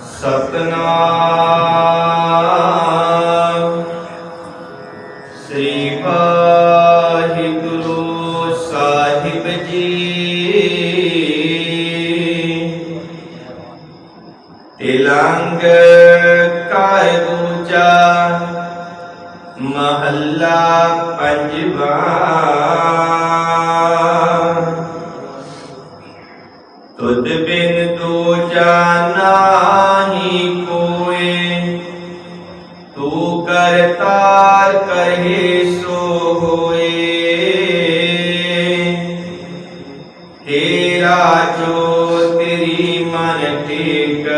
ਸਤਨਾਮ। ਸ੍ਰੀ ਵਾਹਿਗੁਰੂ ਸਾਹਿਬ ਜੀ। ਤਿਲੰਗ ਕਰ ਦੂਜਾ ਮਹੱਲਾ ਪੰਜਵਾ। ਤੂੰ ਕਰਤਾਰ ਸੋ ਹੋਏ। ਤੇਰਾ ਜੋ ਤੇਰੀ ਮਨ ਟੇਕ,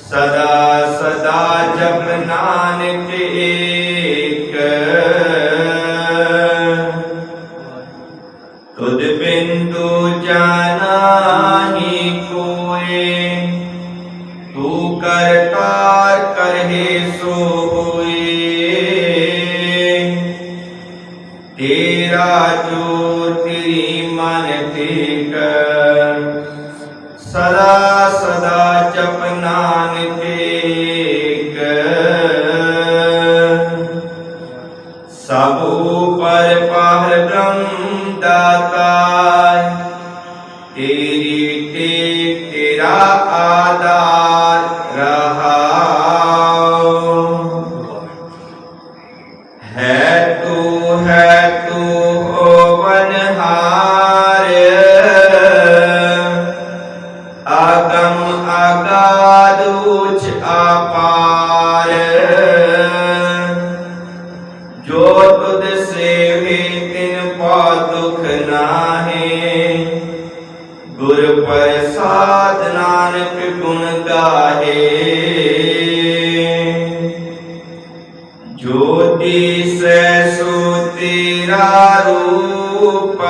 ਸਦਾ ਸਦਾ ਜਪ ਨਾਨਕ ਏਕ। ਤੁਧ ਬਿੰਦੂ ਜਾਨਾਹੀ ਕੋਏ, ਤੂੰ ਕਰਤਾਰ ਤੇਰਾ ਜੋ ਤੇਰੀ ਮਨ ਟੇਕ। ਸਦਾ ਸਦਾ ਜਪ ਨਾਨਕ ਸਭ ਉਪਰ ਪਾਰ ਬ੍ਰਹਮ ਦਾਤਾ ਤੇਰੀ ਟੇਕ ਤੇਰਾ ਆਦਾਰ ਰਹਾਉ ਗੁਰ ਪ੍ਰਸਾਦ ਨਾਨਕ ਗੁਣ ਗਾਹੇ। ਜੋਤੀ ਸੈ ਸੋ ਤੇਰਾ ਰੂਪ।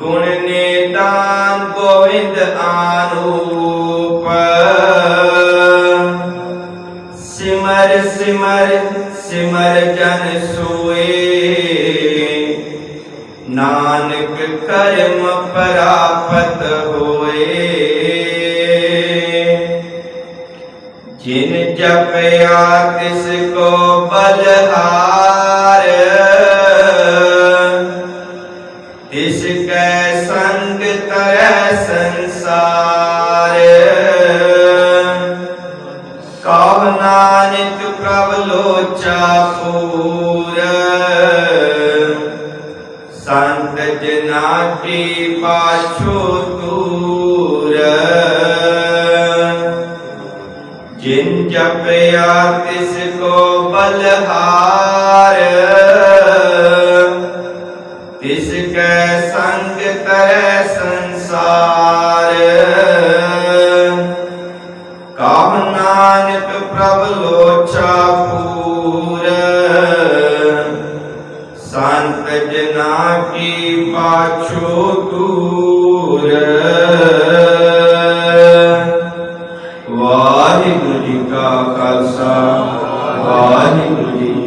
ਗੁਣ ਨਿਦਾਨ ਗੋਵਿੰਦ ਆਨੂਪ। ਸਿਮਰ ਸਿਮਰ ਸਿਮਰ ਜਨ ਸੋਏ। ਕਰਮ ਪ੍ਰਾਪਤ ਹੋਏ। ਜਿਨ ਜਪਿਆ ਤਿਸ ਕੋ ਬਲਹਾਰ ਤਿਸ ਕੈ ਸੰਗ ਤਰੈ ਸੰਸਾਰ। ਕਹ ਨਾਨਕ ਪ੍ਰਭ ਲੋਚਾ ਪੂਰ। ਸੰਤ ਜਨਾ ਕੀ ਪਾਛੋ ਦੂਰ। ਜਿਨ ਜਪਿਆ ਤਿਸ ਕੋ ਬਲਹਾਰ। ਤਿਸ ਕੈ ਸੰਗ ਤਰੈ ਸੰਸਾਰ। ਕਾਮ ਨਾਨਕ ਪ੍ਰਭ ਲੋਚਾ ਪੂਰ। ਨਾ ਕੀ ਪਾਛੋ ਦੂਰ। ਵਾਹਿਗੁਰੂ ਜੀ ਕਾ ਖਾਲਸਾ ਵਾਹਿਗੁਰੂ ਜੀ